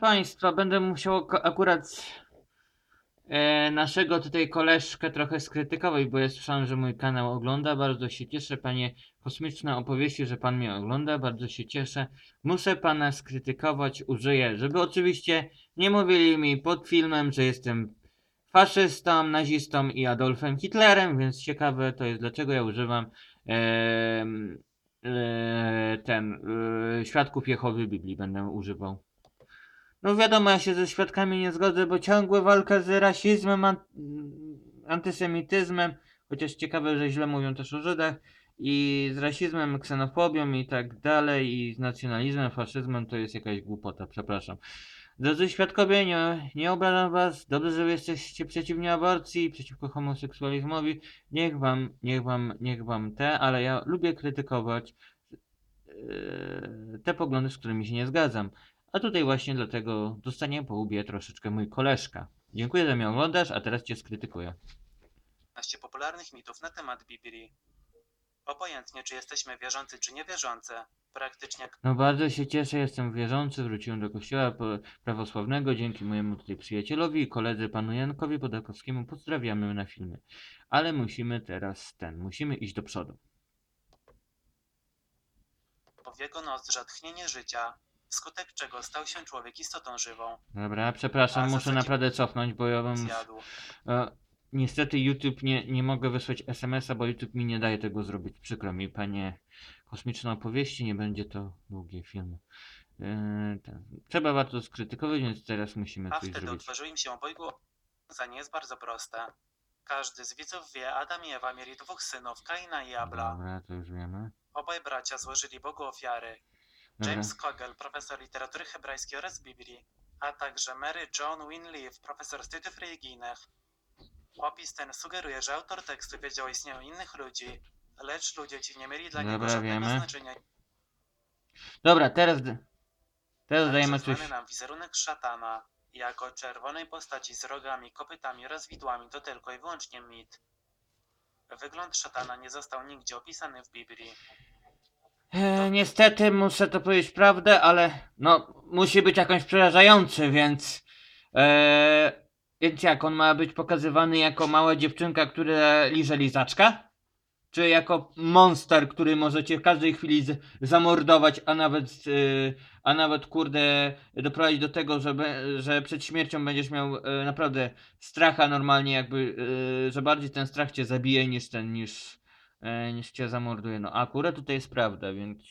Państwa, będę musiał ak- akurat e, naszego tutaj koleżkę trochę skrytykować, bo ja słyszałem, że mój kanał ogląda. Bardzo się cieszę, panie kosmiczne opowieści, że pan mnie ogląda. Bardzo się cieszę. Muszę pana skrytykować, użyję, żeby oczywiście nie mówili mi pod filmem, że jestem faszystą, nazistą i Adolfem Hitlerem, więc ciekawe to jest, dlaczego ja używam em, e, ten e, świadków Jehowy Biblii będę używał. No wiadomo, ja się ze świadkami nie zgodzę, bo ciągła walka z rasizmem, an- antysemityzmem, chociaż ciekawe, że źle mówią też o Żydach, i z rasizmem, ksenofobią i tak dalej, i z nacjonalizmem, faszyzmem to jest jakaś głupota, przepraszam. Drodzy świadkowie, nie, nie obrażam was, dobrze, że jesteście przeciwni aborcji, przeciwko homoseksualizmowi, niech wam, niech wam, niech wam te, ale ja lubię krytykować yy, te poglądy, z którymi się nie zgadzam. A tutaj właśnie dlatego dostanie po łbie troszeczkę mój koleżka. Dziękuję, że mnie oglądasz, a teraz cię skrytykuję. 15 popularnych mitów na temat Biblii. Obojętnie, czy jesteśmy wierzący, czy niewierzący, praktycznie No bardzo się cieszę, jestem wierzący, wróciłem do kościoła po- prawosławnego dzięki mojemu tutaj przyjacielowi i koledze panu Jankowi Podakowskiemu. Pozdrawiamy na filmie. Ale musimy teraz ten, musimy iść do przodu. w jego nozdrza tchnienie życia, wskutek czego stał się człowiek istotą żywą. Dobra, przepraszam, A, muszę zasadzie- naprawdę cofnąć, bo ja bym... Zjadł. E, niestety YouTube nie, nie mogę wysłać SMS-a, bo YouTube mi nie daje tego zrobić. Przykro mi, panie kosmiczne opowieści, nie będzie to długie filmy. E, ten. Trzeba warto skrytykować, więc teraz musimy A coś wtedy zrobić. otworzyło im się obojgu. Zanie jest bardzo proste. Każdy z widzów wie, Adam i Ewa mieli dwóch synów, Kaina i Abla. Dobra, to już wiemy. Obaj bracia złożyli Bogu ofiary. James Kogel, profesor literatury hebrajskiej oraz Biblii, a także Mary John Winleaf, profesor studiów religijnych. Opis ten sugeruje, że autor tekstu wiedział o istnieniu innych ludzi, lecz ludzie ci nie mieli dla niego Dobra, żadnego wiemy. znaczenia. Dobra, teraz, teraz dajemy Także coś. znany nam wizerunek szatana, jako czerwonej postaci z rogami, kopytami oraz widłami, to tylko i wyłącznie mit. Wygląd szatana nie został nigdzie opisany w Biblii. E, niestety muszę to powiedzieć prawdę, ale no musi być jakąś przerażający, więc e, więc jak on ma być pokazywany jako mała dziewczynka, która liże lizaczka? Czy jako monster, który może cię w każdej chwili z, zamordować, a nawet e, a nawet kurde doprowadzić do tego, że, że przed śmiercią będziesz miał e, naprawdę stracha normalnie jakby, e, że bardziej ten strach cię zabije niż ten, niż niż cię zamorduje. No akurat tutaj jest prawda, więc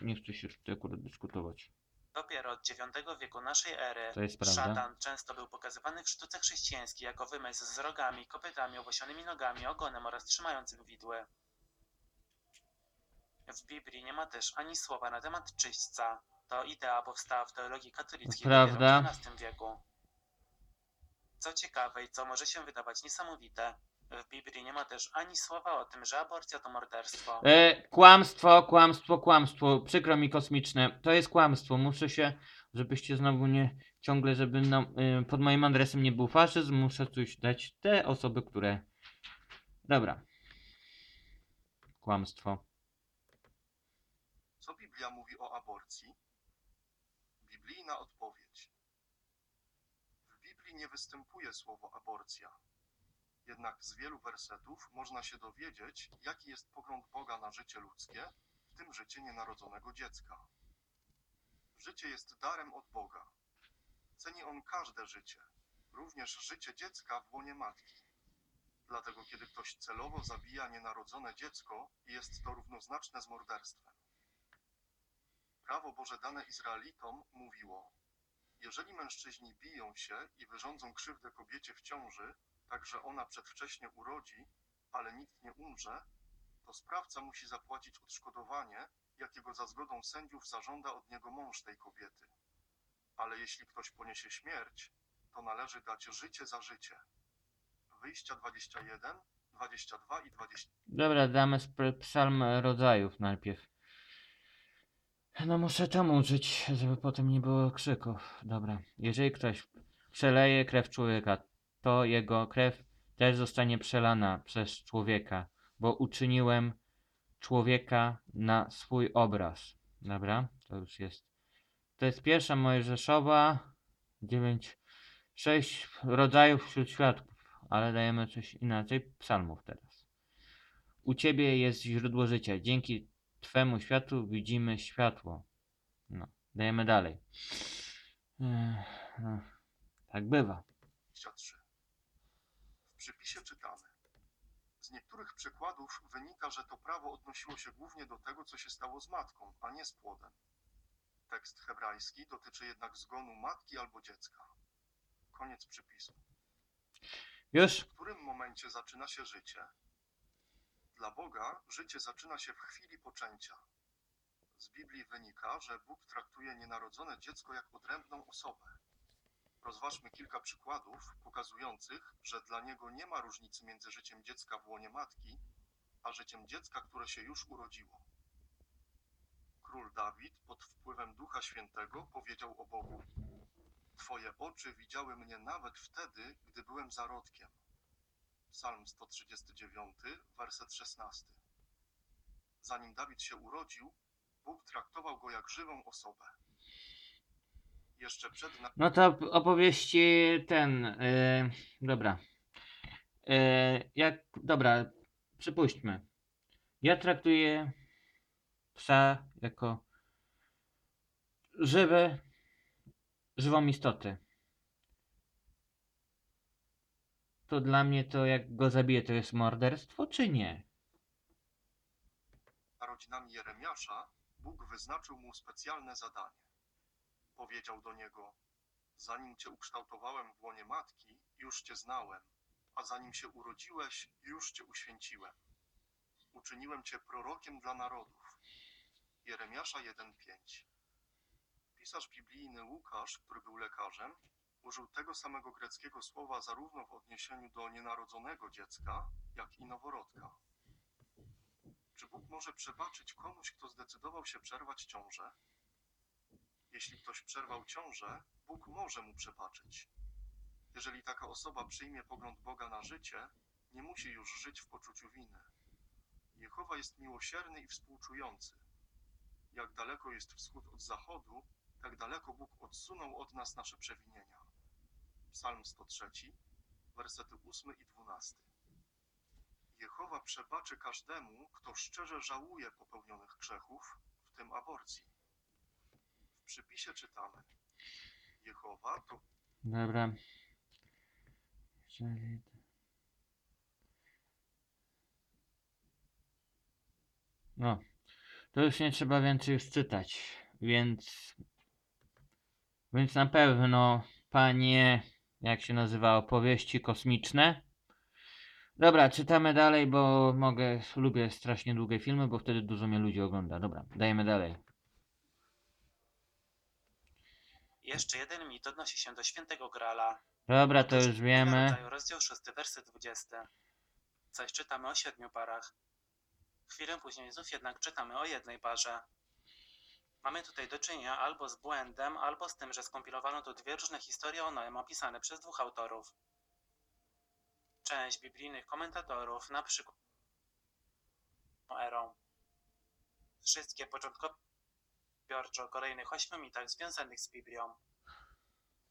nie chcę się tutaj akurat dyskutować. Dopiero od IX wieku naszej ery To jest prawda. szatan często był pokazywany w sztuce chrześcijańskiej jako wymysł z rogami, kopytami, owłosionymi nogami, ogonem oraz trzymającym widły. W Biblii nie ma też ani słowa na temat czyśćca. To idea powstała w teologii katolickiej Prawda. dopiero w XII wieku. Co ciekawe i co może się wydawać niesamowite, w Biblii nie ma też ani słowa o tym, że aborcja to morderstwo. E, kłamstwo, kłamstwo, kłamstwo. Przykro mi kosmiczne. To jest kłamstwo. Muszę się, żebyście znowu nie ciągle, żeby no, e, pod moim adresem nie był faszyzm, muszę coś dać te osoby, które. Dobra. Kłamstwo. Co Biblia mówi o aborcji? Biblijna odpowiedź. W Biblii nie występuje słowo aborcja. Jednak z wielu wersetów można się dowiedzieć, jaki jest pogląd Boga na życie ludzkie, w tym życie nienarodzonego dziecka. Życie jest darem od Boga. Ceni on każde życie, również życie dziecka w łonie matki. Dlatego, kiedy ktoś celowo zabija nienarodzone dziecko, jest to równoznaczne z morderstwem. Prawo Boże dane Izraelitom mówiło: Jeżeli mężczyźni biją się i wyrządzą krzywdę kobiecie w ciąży, tak że ona przedwcześnie urodzi, ale nikt nie umrze, to sprawca musi zapłacić odszkodowanie, jakiego za zgodą sędziów zażąda od niego mąż tej kobiety. Ale jeśli ktoś poniesie śmierć, to należy dać życie za życie. Wyjścia 21, 22 i 20. Dobra, damy psalm rodzajów najpierw. No muszę tam użyć, żeby potem nie było krzyków. Dobra. Jeżeli ktoś przeleje krew człowieka, to jego krew też zostanie przelana przez człowieka, bo uczyniłem człowieka na swój obraz. Dobra, to już jest. To jest pierwsza Mojżeszowa dziewięć, sześć rodzajów wśród świadków, ale dajemy coś inaczej. Psalmów teraz. U Ciebie jest źródło życia. Dzięki Twemu światłu widzimy światło. No, dajemy dalej. Tak bywa. 23. W przypisie czytamy. Z niektórych przykładów wynika, że to prawo odnosiło się głównie do tego, co się stało z matką, a nie z płodem. Tekst hebrajski dotyczy jednak zgonu matki albo dziecka. Koniec przypisu. Już? W którym momencie zaczyna się życie? Dla Boga życie zaczyna się w chwili poczęcia. Z Biblii wynika, że Bóg traktuje nienarodzone dziecko jak odrębną osobę. Rozważmy kilka przykładów pokazujących, że dla niego nie ma różnicy między życiem dziecka w łonie matki, a życiem dziecka, które się już urodziło. Król Dawid pod wpływem Ducha Świętego powiedział o Bogu: Twoje oczy widziały mnie nawet wtedy, gdy byłem zarodkiem. Psalm 139, werset 16. Zanim Dawid się urodził, Bóg traktował go jak żywą osobę. Jeszcze przed No to op- opowieści ten. Yy, dobra. Yy, jak. Dobra, przypuśćmy. Ja traktuję psa jako żywe, żywą istotę. To dla mnie to jak go zabiję, to jest morderstwo, czy nie? narodzinami Jeremiasza, Bóg wyznaczył mu specjalne zadanie. Powiedział do niego: Zanim cię ukształtowałem w łonie matki, już cię znałem, a zanim się urodziłeś, już cię uświęciłem. Uczyniłem cię prorokiem dla narodów. Jeremiasza 1:5. Pisarz biblijny Łukasz, który był lekarzem, użył tego samego greckiego słowa zarówno w odniesieniu do nienarodzonego dziecka, jak i noworodka. Czy Bóg może przebaczyć komuś, kto zdecydował się przerwać ciążę? Jeśli ktoś przerwał ciążę, Bóg może mu przebaczyć. Jeżeli taka osoba przyjmie pogląd Boga na życie, nie musi już żyć w poczuciu winy. Jehowa jest miłosierny i współczujący. Jak daleko jest wschód od zachodu, tak daleko Bóg odsunął od nas nasze przewinienia. Psalm 103, wersety 8 i 12. Jehowa przebaczy każdemu, kto szczerze żałuje popełnionych grzechów, w tym aborcji. W przypisie czytamy: Jehowa to Dobra. Jeżeli- No, to już nie trzeba więcej już czytać, więc. Więc na pewno, panie, jak się nazywa, opowieści kosmiczne. Dobra, czytamy dalej, bo mogę, lubię strasznie długie filmy, bo wtedy dużo mnie ludzi ogląda. Dobra, dajemy dalej. Jeszcze jeden mit odnosi się do świętego Grala. Dobra, to już wiemy. Rozdział 6, werset 20. Coś czytamy o siedmiu parach. Chwilę później znów jednak czytamy o jednej parze. Mamy tutaj do czynienia albo z błędem, albo z tym, że skompilowano tu dwie różne historie o Noem opisane przez dwóch autorów. Część biblijnych komentatorów, na przykład erą. Wszystkie początkowo o kolejnych ośmiu mitach związanych z Biblią.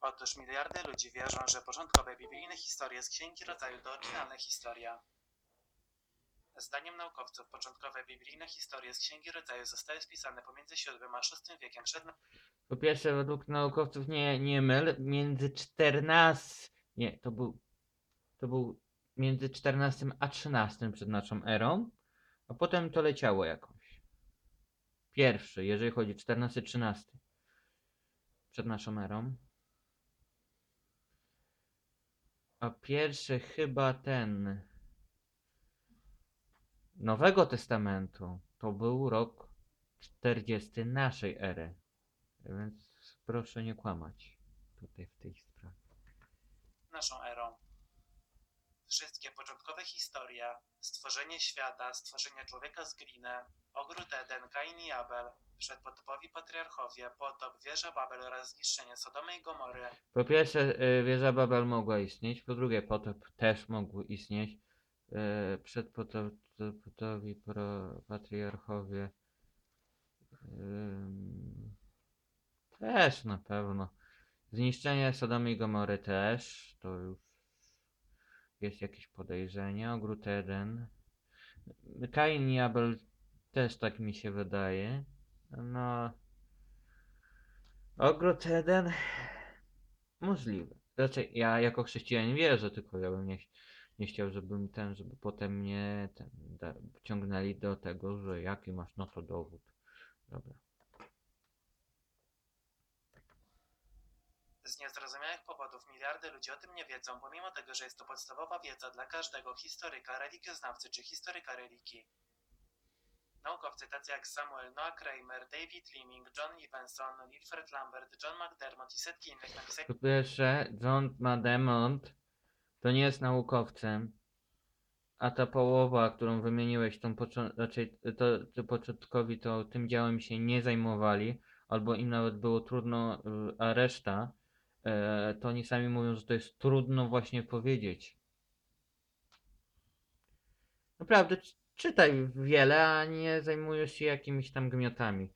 Otóż miliardy ludzi wierzą, że początkowe biblijne historie z Księgi Rodzaju to oryginalne historia. Zdaniem naukowców początkowe biblijne historie z Księgi Rodzaju zostały spisane pomiędzy VII a VI wiekiem przed Po pierwsze, według naukowców nie, nie myl, między 14. Nie, to był. To był między 14 a 13 przed naszą erą, a potem to leciało jakoś. Pierwszy, jeżeli chodzi 14-13 przed naszą erą. A pierwszy chyba ten Nowego Testamentu to był rok 40 naszej ery. Więc proszę nie kłamać tutaj w tej sprawie. naszą erą. Wszystkie początkowe historie, stworzenie świata, stworzenie człowieka z gliny, ogród Eden, Kain i Abel, przedpotopowi patriarchowie, potop, wieża Babel oraz zniszczenie Sodomy i Gomory, Po pierwsze, y, wieża Babel mogła istnieć, po drugie, potop też mógł istnieć. Y, Przedpotopowi pro- patriarchowie też na pewno. Zniszczenie Sodomy i Gomory też, to już jest jakieś podejrzenie. Ogród Eden. Kain i Abel też tak mi się wydaje. No. Ogród Eden. Możliwe. Znaczy, ja jako chrześcijanin wierzę, tylko ja bym nie, nie chciał, żebym ten, żeby potem mnie ten, da, ciągnęli do tego, że jaki masz no to dowód. Dobra. Z niezrozumiałych powodów miliardy ludzi o tym nie wiedzą, pomimo tego, że jest to podstawowa wiedza dla każdego historyka, religioznawcy czy historyka religii. Naukowcy tacy jak Samuel Noah Kramer, David Leeming, John Evenson, Wilfred Lambert, John McDermott i setki innych napisali Po pierwsze, John Mademont to nie jest naukowcem, a ta połowa, którą wymieniłeś, tą raczej to, to początkowi to tym działem się nie zajmowali, albo im nawet było trudno, y, a reszta, e, to oni sami mówią, że to jest trudno właśnie powiedzieć. Naprawdę, czy- czytaj wiele, a nie zajmujesz się jakimiś tam gmiotami.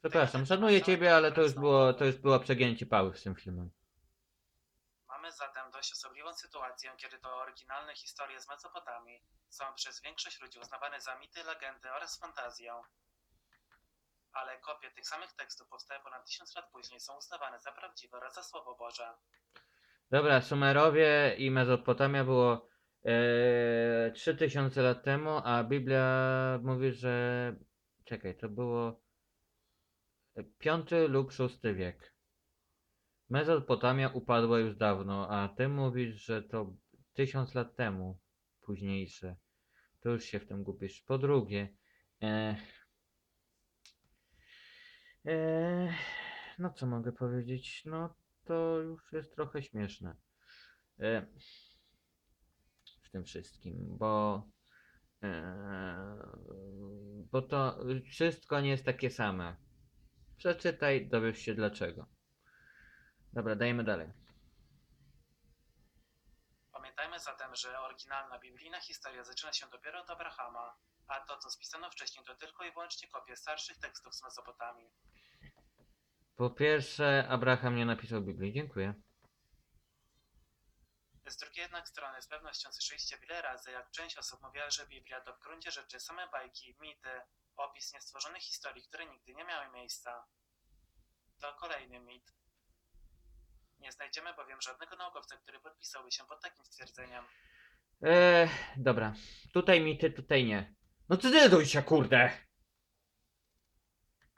Przepraszam, szanuję ciebie, ale to już było, to już było przegięcie pały z tym filmem. Mamy zatem dość osobliwą sytuację, kiedy to oryginalne historie z Mesopotamii są przez większość ludzi uznawane za mity, legendy oraz fantazję. Ale kopie tych samych tekstów powstałe ponad tysiąc lat później są uznawane za prawdziwe oraz za Słowo Boże. Dobra, Sumerowie i Mezopotamia było e, 3000 lat temu, a Biblia mówi, że. Czekaj, to było 5 lub 6 wiek. Mezopotamia upadła już dawno, a ty mówisz, że to 1000 lat temu, późniejsze. To już się w tym gubisz. Po drugie, e, e, no co mogę powiedzieć? No to już jest trochę śmieszne. E, w tym wszystkim, bo bo to wszystko nie jest takie same. Przeczytaj, dowiesz się dlaczego. Dobra, dajemy dalej. Pamiętajmy zatem, że oryginalna biblijna historia zaczyna się dopiero od Abrahama, a to, co spisano wcześniej, to tylko i wyłącznie kopie starszych tekstów z Mesopotamii. Po pierwsze, Abraham nie napisał Biblii. Dziękuję. Z drugiej jednak strony z pewnością słyszeliście wiele razy, jak część osób mówiła, że Biblia to w gruncie rzeczy same bajki, mity, opis niestworzonych historii, które nigdy nie miały miejsca. To kolejny mit. Nie znajdziemy bowiem żadnego naukowca, który podpisałby się pod takim stwierdzeniem. Eee, dobra. Tutaj mity, tutaj nie. No ty deduj się, kurde!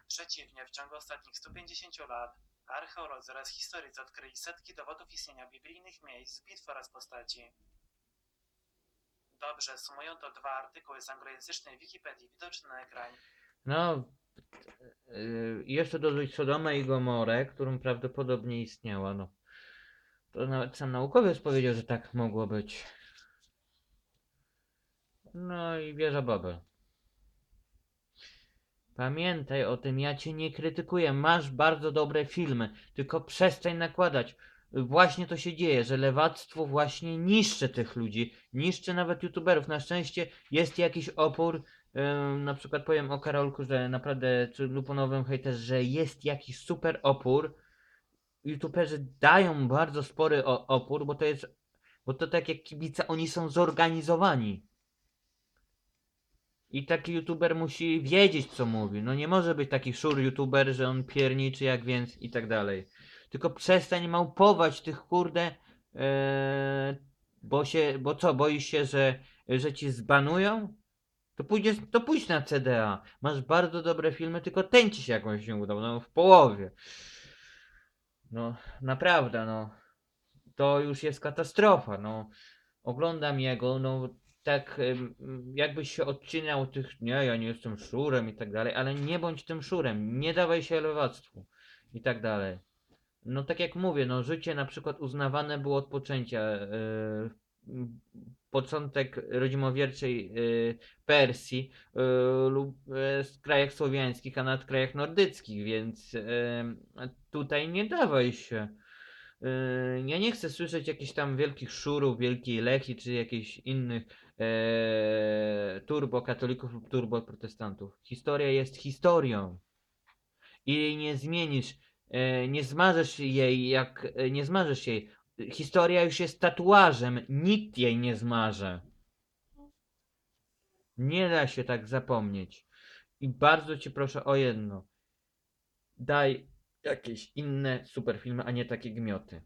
Przeciwnie, w ciągu ostatnich 150 lat archeolodzy oraz historycy odkryli setki dowodów istnienia biblijnych miejsc, bitw oraz postaci. Dobrze, sumują to dwa artykuły z anglojęzycznej Wikipedii widoczne na ekranie. No, yy, jeszcze dodać Sodomę i Gomorę, którą prawdopodobnie istniała, no. To nawet sam naukowiec powiedział, że tak mogło być. No i wieża Babel. Pamiętaj o tym, ja cię nie krytykuję. Masz bardzo dobre filmy, tylko przestań nakładać. Właśnie to się dzieje, że lewactwo właśnie niszczy tych ludzi, niszczy nawet youtuberów. Na szczęście jest jakiś opór. Na przykład powiem o Karolku, że naprawdę, czy luponowym hejterze, że jest jakiś super opór. YouTuberzy dają bardzo spory opór, bo to jest, bo to tak jak kibice, oni są zorganizowani. I taki youtuber musi wiedzieć, co mówi. No nie może być taki szur youtuber, że on pierniczy jak więc i tak dalej. Tylko przestań małpować tych kurde, e, bo się, bo co, boisz się, że, że ci zbanują? To pójdziesz, to pójdź na CDA. Masz bardzo dobre filmy, tylko ten ci się jakąś nie udał, no w połowie. No, naprawdę, no. To już jest katastrofa, no. Oglądam jego, no tak jakbyś się odcinał tych, nie, ja nie jestem szurem i tak dalej, ale nie bądź tym szurem, nie dawaj się lewactwu i tak dalej. No tak jak mówię, no życie na przykład uznawane było od poczęcia. M, początek rodzimowierczej yy, Persji yy, lub yy, w krajach słowiańskich, a nawet krajach nordyckich, więc tutaj nie dawaj się. Ja nie chcę słyszeć jakichś tam wielkich szurów, wielkiej lechi, czy jakichś innych e, turbo katolików lub turbo protestantów. Historia jest historią. I jej nie zmienisz E, nie zmarzesz jej jak. e, Nie zmarzesz jej. Historia już jest tatuażem. Nikt jej nie zmarze. Nie da się tak zapomnieć. I bardzo cię proszę o jedno. Daj jakieś inne super filmy, a nie takie gmioty.